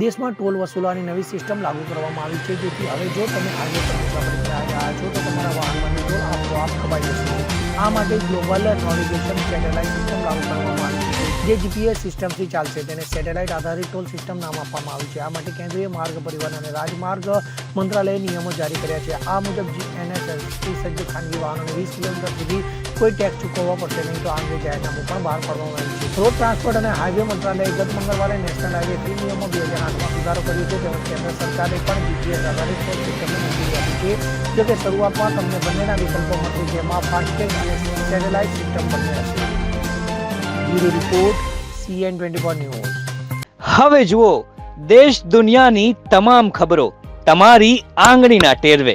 દેશમાં ટોલ વસૂલવાની નવી સિસ્ટમ લાગુ કરવામાં આવી છે, જેથી હવે જો તમે હાઈવે પર મુસાફરી કરી રહ્યા છો, તો તમારા વાહનમાંથી ટોલ આપોઆપ કપાઈ જશે. આ માટે ગ્લોબલ નોવિગેશન સેટેલાઇટ સિસ્ટમ લાગુ કરવામાં આવી છે, જે જીપીએસ સિસ્ટમથી ચાલશે. તેને સેટેલાઇટ આધારિત ટોલ સિસ્ટમ નામ આપવામાં આવ્યું છે. આ માટે કેન્દ્રીય માર્ગ પરિવહન અને રાજમાર્ગ મંત્રાલયે નિયમો જારી કર્યા છે. આ મુજબ જીએનએસએસથી સજ્જ ખાનગી વાહનોને વીસ કિલોમીટર સુધી કોઈ ટેક્સ ચૂકવવા પડશે નહીં, તો આ અંગે જાહેરનામું પણ બહાર પાડવામાં આવ્યું છે. રોડ ટ્રાન્સપોર્ટ અને હાઈવે મંત્રાલયે ગત મંગળવારે નેશનલ હાઈવે થ્રી નિયમો બે હજાર આઠમાં સુધારો કર્યો છે. તેમજ કેન્દ્ર સરકારે પણ જીપીએસ આધારિત ટોલ સિસ્ટમને મંજૂરી આપી છે. જોકે શરૂઆતમાં તમને બંનેના વિકલ્પો મળશે, જેમાં ફાસ્ટેગ અને સેટેલાઇટ સિસ્ટમ બંને હશે bureau report CN twenty four news. હવે જુઓ, દેશ દુનિયાની તમામ ખબરો તમારી આંગળીના ટેરવે.